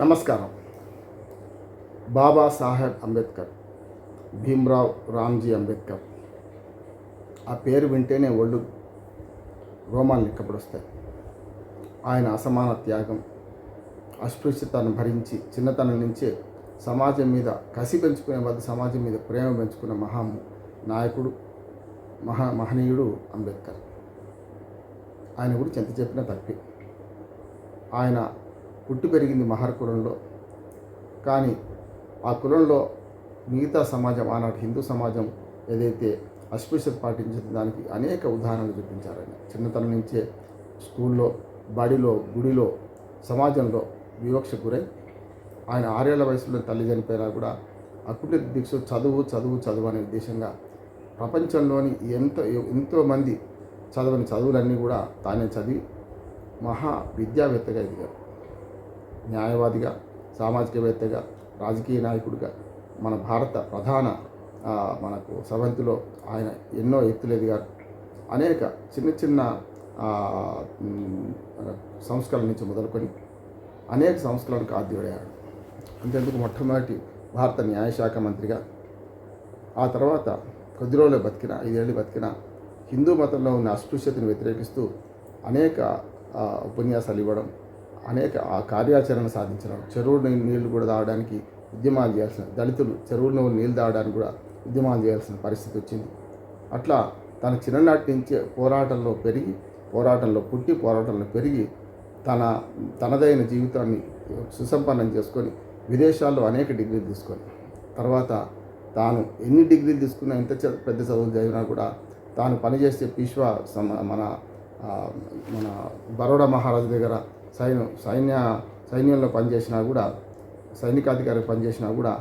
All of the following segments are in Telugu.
నమస్కారం. బాబా సాహెబ్ అంబేద్కర్ భీమ్రావ్ రామ్జీ అంబేద్కర్. ఆ పేరు వింటేనే ఒళ్ళు రోమాలు నిక్కపడొస్తాయి ఆయన అసమాన త్యాగం అస్పృశ్యతను భరించి చిన్నతనం నుంచే సమాజం మీద కసి పెంచుకునే వద్ద సమాజం మీద ప్రేమ పెంచుకున్న మహా నాయకుడు మహా మహనీయుడు అంబేద్కర్. ఆయన గురించి ఎంత చెప్పినా తప్పే. ఆయన పుట్టి పెరిగింది మహర్ కులంలో. కానీ ఆ కులంలో మిగతా సమాజం ఆనాటి హిందూ సమాజం ఏదైతే అస్పృశ్యత పాటించిన దానికి అనేక ఉదాహరణలు చూపించారని చిన్నతనం నుంచే స్కూల్లో బడిలో గుడిలో సమాజంలో వివక్ష గురై ఆయన ఆరేళ్ళ వయసులో తల్లి చనిపోయినా కూడా అకుటి దీక్ష చదువు చదువు చదువు అనే ఉద్దేశంగా ప్రపంచంలోని ఎంత ఎంతోమంది చదవని చదువులన్నీ కూడా తానే చదివి మహా విద్యావేత్తగా ఎదిగారు. న్యాయవాదిగా సామాజికవేత్తగా రాజకీయ నాయకుడిగా మన భారత ప్రధాన మనకు సవంతిలో ఆయన ఎన్నో ఎత్తులు ఎదిగారు అనేక చిన్న చిన్న ఆ, సంస్కరణ నుంచి మొదలుకొని అనేక సంస్కరణకు ఆద్యుడయ్యాడు అంతేందుకు మొట్టమొదటి భారత న్యాయశాఖ మంత్రిగా ఆ తర్వాత కొద్ది రోజులు బతికిన ఐదేళ్ళు బతికిన హిందూ మతంలో ఉన్న అస్పృశ్యతను వ్యతిరేకిస్తూ అనేక ఉపన్యాసాలు ఇవ్వడం అనేక ఆ కార్యాచరణ సాధించడం. చెరువు నీళ్ళు కూడా తాగడానికి ఉద్యమాలు చేయాల్సిన దళితులు చెరువులో నీళ్ళు తాగడానికి కూడా ఉద్యమాలు చేయాల్సిన పరిస్థితి వచ్చింది. అట్లా తన చిన్ననాటి నుంచే పోరాటంలో పెరిగి పోరాటంలో పుట్టి పోరాటంలో పెరిగి తన తనదైన జీవితాన్ని సుసంపన్నం చేసుకొని విదేశాల్లో అనేక డిగ్రీలు తీసుకొని తర్వాత తాను ఎన్ని డిగ్రీలు తీసుకున్నా ఎంత పెద్ద చదువులు చదివినా కూడా తాను పనిచేసే పీష్వా మన మన బరోడా మహారాజు దగ్గర సైన్యం సైన్య సైన్యంలో పనిచేసినా కూడా సైనికాధికారి పనిచేసినా కూడా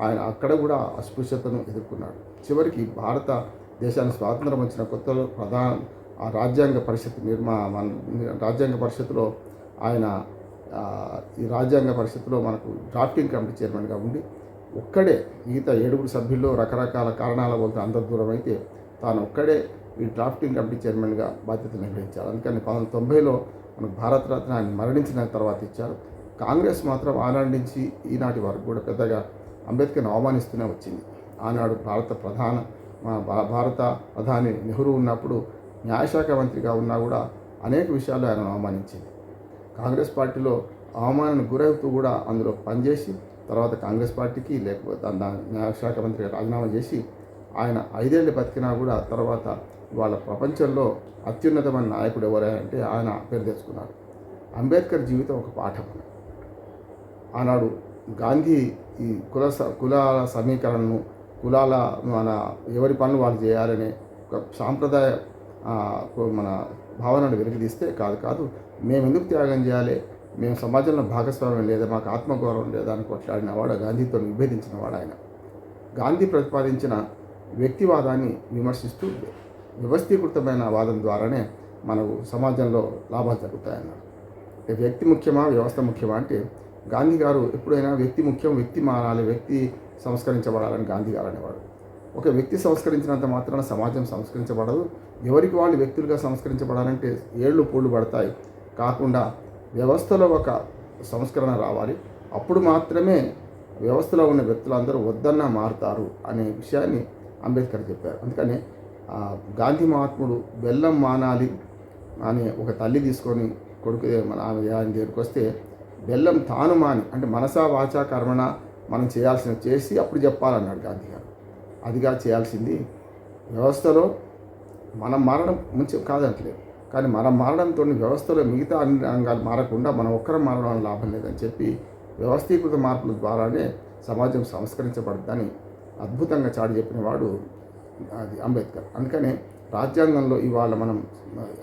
ఆయన అక్కడ కూడా అస్పృశ్యతను ఎదుర్కొన్నాడు. చివరికి భారత దేశానికి స్వాతంత్రం వచ్చిన కొత్తలో ప్రధాన ఆ రాజ్యాంగ పరిషత్ నిర్మా మన రాజ్యాంగ పరిషత్తులో ఆయన ఈ రాజ్యాంగ పరిషత్లో మనకు డ్రాఫ్టింగ్ కమిటీ చైర్మన్గా ఉండి ఒక్కడే మిగతా ఏడుగురు సభ్యుల్లో రకరకాల కారణాల వల్ల అందరు దూరం అయితే తాను ఒక్కడే ఈ డ్రాఫ్టింగ్ కమిటీ చైర్మన్గా బాధ్యత నిర్వహించారు. అందుకని పంతొమ్మిది తొంభైలో మనకు భారతరత్న ఆయన మరణించిన తర్వాత ఇచ్చారు. కాంగ్రెస్ మాత్రం ఆనాటి నుంచి ఈనాటి వరకు కూడా పెద్దగా అంబేద్కర్ని అవమానిస్తూనే వచ్చింది. ఆనాడు భారత ప్రధాన మా భా- భారత ప్రధాని నెహ్రూ ఉన్నప్పుడు న్యాయశాఖ మంత్రిగా ఉన్నా కూడా అనేక విషయాలు ఆయన అవమానించింది. కాంగ్రెస్ పార్టీలో అవమానానికి గురవుతూ కూడా అందులో పనిచేసి తర్వాత కాంగ్రెస్ పార్టీకి లేకపోతే న్యాయశాఖ మంత్రిగా రాజీనామా చేసి ఆయన ఐదేళ్ళు బతికినా కూడా తర్వాత వాళ్ళ ప్రపంచంలో అత్యున్నతమైన నాయకుడు ఎవరంటే ఆయన పేరు తెచ్చుకున్నారు. అంబేద్కర్ జీవితం ఒక పాఠం. ఆనాడు గాంధీ ఈ కుల స- కులాల సమీకరణను కులాల మన ఎవరి పనులు వాళ్ళు చేయాలనే ఒక సాంప్రదాయ మన భావనను వెలికితీస్తే కాదు కాదు మేము ఎందుకు త్యాగం చేయాలి? మేము సమాజంలో భాగస్వామ్యం లేదా మాకు ఆత్మగౌరవం లేదా అని కొట్లాడిన వాడు గాంధీతో విభేదించిన వాడు ఆయన. గాంధీ ప్రతిపాదించిన వ్యక్తివాదాన్ని విమర్శిస్తూ వ్యవస్థీకృతమైన వాదం ద్వారానే మనకు సమాజంలో లాభాలు జరుగుతాయన్నారు. వ్యక్తి ముఖ్యమా వ్యవస్థ ముఖ్యమా అంటే గాంధీ గారు ఎప్పుడైనా వ్యక్తి ముఖ్యం వ్యక్తి మారాలి వ్యక్తి సంస్కరించబడాలని గాంధీ గారు అనేవాడు. ఒక వ్యక్తి సంస్కరించినంత మాత్రాన సమాజం సంస్కరించబడదు. ఎవరికి వాళ్ళు వ్యక్తులుగా సంస్కరించబడాలంటే ఏళ్ళు పూళ్ళు పడతాయి. కాకుండా వ్యవస్థలో ఒక సంస్కరణ రావాలి. అప్పుడు మాత్రమే వ్యవస్థలో ఉన్న వ్యక్తులందరూ వద్దన్నా మారుతారు అనే విషయాన్ని అంబేద్కర్ చెప్పారు. అందుకని గాంధీ మహాత్ముడు బెల్లం మానాలి అని ఒక తల్లి తీసుకొని కొడుకు మన ఆమె ఆయన దగ్గరికి వస్తే బెల్లం తాను మాని అంటే మనసా వాచా కర్మణ మనం చేయాల్సిన చేసి అప్పుడు చెప్పాలన్నాడు గాంధీ గారు. అదిగా చేయాల్సింది వ్యవస్థలో మనం మారడం మంచి కాదంటలేదు. కానీ మనం మారడంతో వ్యవస్థలో మిగతా అన్ని రంగాలు మారకుండా మనం ఒక్కరం మారడం లాభం లేదని చెప్పి వ్యవస్థీకృత మార్పుల ద్వారానే సమాజం సంస్కరించబడుతుందని అద్భుతంగా చాటి చెప్పినవాడు అది అంబేద్కర్. అందుకనే రాజ్యాంగంలో ఇవాళ మనం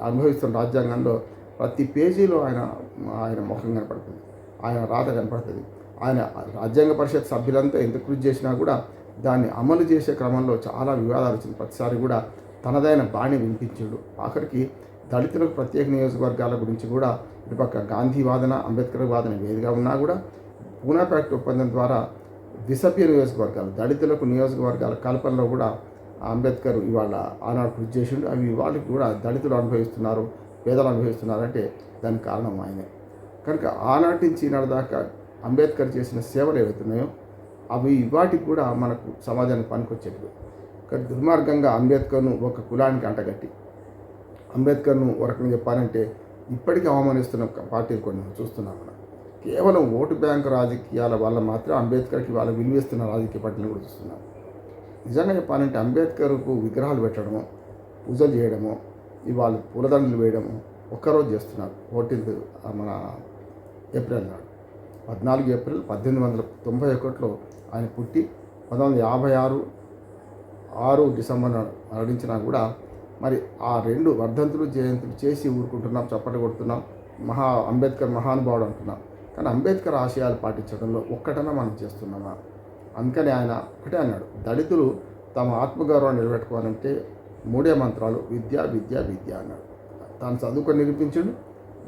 అనుభవిస్తున్న రాజ్యాంగంలో ప్రతి పేజీలో ఆయన ఆయన ముఖం కనపడుతుంది. ఆయన రాత కనపడుతుంది. ఆయన రాజ్యాంగ పరిషత్ సభ్యులంతా ఎంత కృషి చేసినా కూడా దాన్ని అమలు చేసే క్రమంలో చాలా వివాదాలు వచ్చింది. ప్రతిసారి కూడా తనదైన బాణి వినిపించాడు. ఆఖరికి దళితులకు ప్రత్యేక నియోజకవర్గాల గురించి కూడా ఇటుపక్క గాంధీ వాదన అంబేద్కర్ వాదన వేదిగా ఉన్నా కూడా పూనా ప్యాక్ట్ ఒప్పందం ద్వారా దిశభ్య నియోజకవర్గాలు దళితులకు నియోజకవర్గాల కల్పనలో కూడా అంబేద్కర్ ఇవాళ ఆనాడు కృషి చేసిండు. అవి ఇవాళకి కూడా దళితులు అనుభవిస్తున్నారు పేదలు అనుభవిస్తున్నారంటే దానికి కారణం ఆయనే. కనుక ఆనాటి నుంచి ఈనాడు దాకా అంబేద్కర్ చేసిన సేవలు ఏవైతున్నాయో అవి వాటికి కూడా మనకు సమాజానికి పనికొచ్చేటివి. కానీ దుర్మార్గంగా అంబేద్కర్ను ఒక కులానికి అంటగట్టి అంబేద్కర్ను ఒక రకంగా చెప్పాలంటే ఇప్పటికీ అవమానిస్తున్న పార్టీలు కొన్ని చూస్తున్నాం మనం. కేవలం ఓటు బ్యాంకు రాజకీయాల వల్ల మాత్రం అంబేద్కర్కి వాళ్ళ విలువేస్తున్న రాజకీయ పార్టీలు కూడా చూస్తున్నాం. నిజంగా చెప్పాలంటే అంబేద్కర్కు విగ్రహాలు పెట్టడము పూజలు చేయడము ఇవాళ పూలదండలు వేయడము ఒక్కరోజు చేస్తున్నారు. ఫోర్టీన్త్ మన ఏప్రిల్ నాడు. పద్నాలుగు ఏప్రిల్ పద్దెనిమిది వందల తొంభై ఒకటిలో ఆయన పుట్టి పంతొమ్మిది వందల యాభై ఆరు ఆరు డిసెంబర్ మరణించినా కూడా మరి ఆ రెండు వర్ధంతులు జయంతులు చేసి ఊరుకుంటున్నాం చప్పట్లు కొడుతున్నాం మహా అంబేద్కర్ మహానుభావుడు అంటున్నాం. కానీ అంబేద్కర్ ఆశయాలు పాటించడంలో ఒక్కటన మనం చేస్తున్నామా? అందుకని ఆయన ఒకటే అన్నాడు. దళితులు తమ ఆత్మగౌరవాన్ని నిలబెట్టుకోవాలంటే మూడే మంత్రాలు విద్య విద్య విద్య అన్నాడు. తాను చదువుకొని నిరూపించాడు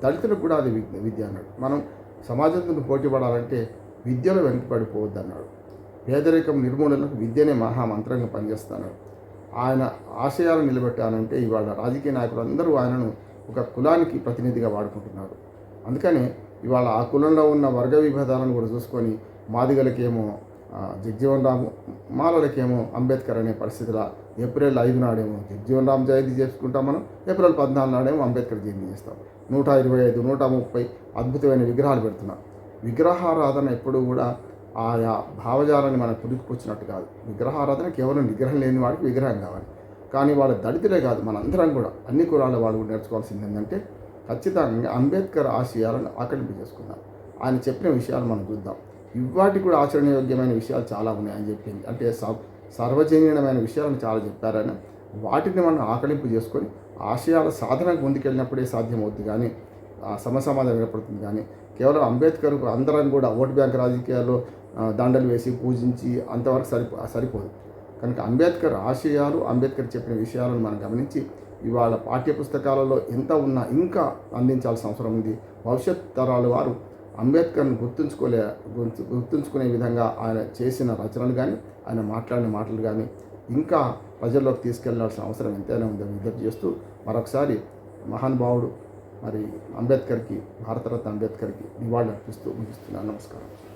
దళితులకు కూడా అది విద్య విద్య అన్నాడు. మనం సమాజంతో పోటీ పడాలంటే విద్యలో వెనుకబడిపోవద్దు అన్నాడు పేదరికం నిర్మూలనకు విద్యనే మహామంత్రంగా పనిచేస్తున్నాడు ఆయన ఆశయాలు నిలబెట్టానంటే ఇవాళ రాజకీయ నాయకులు అందరూ ఆయనను ఒక కులానికి ప్రతినిధిగా వాడుకుంటున్నారు. అందుకని ఇవాళ ఆ కులంలో ఉన్న వర్గ విభేదాలను కూడా చూసుకొని మాదిగలకేమో జగ్జీవన్ రామ్ మాలలకేమో అంబేద్కర్ అనే పరిస్థితిలో ఏప్రిల్ ఐదు నాడేమో జగ్జీవన్ రామ్ జయంతి చేసుకుంటాం మనం ఏప్రిల్ పద్నాలుగు నాడేమో అంబేద్కర్ జయంతి చేస్తాం. నూట ఇరవై ఐదు నూట ముప్పై అద్భుతమైన విగ్రహాలు పెడుతున్నాం. విగ్రహారాధన ఎప్పుడూ కూడా ఆయా భావజాలాన్ని మనం పురికిపుచ్చినట్టు కాదు. విగ్రహారాధన కేవలం విగ్రహం లేని వాడికి విగ్రహం కావాలి. కానీ వాళ్ళ దళితులే కాదు మనందరం కూడా అన్ని కులాల వాళ్ళు కూడా నేర్చుకోవాల్సింది ఏంటంటే ఖచ్చితంగా అంబేద్కర్ ఆశయాలను ఆకలింపు చేసుకుందాం ఆయన చెప్పిన విషయాలు మనం చూద్దాం. ఇవాటి కూడా ఆచరణయోగ్యమైన విషయాలు చాలా ఉన్నాయని చెప్పింది. అంటే స- సార్వజనీయమైన విషయాలను చాలా చెప్పారని. వాటిని మనం ఆకలింపు చేసుకొని ఆశయాల సాధనకు ముందుకెళ్ళినప్పుడే సాధ్యమవుతుంది కానీ ఆ సమసమాధానం ఏర్పడుతుంది కానీ కేవలం అంబేద్కర్ అందరం కూడా ఓటు బ్యాంక్ రాజకీయాల్లో దండలు వేసి పూజించి అంతవరకు సరిపో సరిపోదు. కనుక అంబేద్కర్ ఆశయాలు అంబేద్కర్ చెప్పిన విషయాలను మనం గమనించి ఇవాళ పాఠ్య పుస్తకాలలో ఎంత ఉన్నా ఇంకా అందించాల్సిన అవసరం ఉంది. భవిష్యత్ తరాల వారు అంబేద్కర్ని గుర్తుంచుకోలే గుర్తు గుర్తుంచుకునే విధంగా ఆయన చేసిన రచనలు కానీ ఆయన మాట్లాడిన మాటలు కానీ ఇంకా ప్రజల్లోకి తీసుకెళ్ళాల్సిన అవసరం ఎంతైనా ఉందని విజ్ఞప్తి చేస్తూ మరొకసారి మహానుభావుడు మరి అంబేద్కర్కి భారతరత్న అంబేద్కర్కి నివాళులు అర్పిస్తూ ముగిస్తున్నాను. నమస్కారం.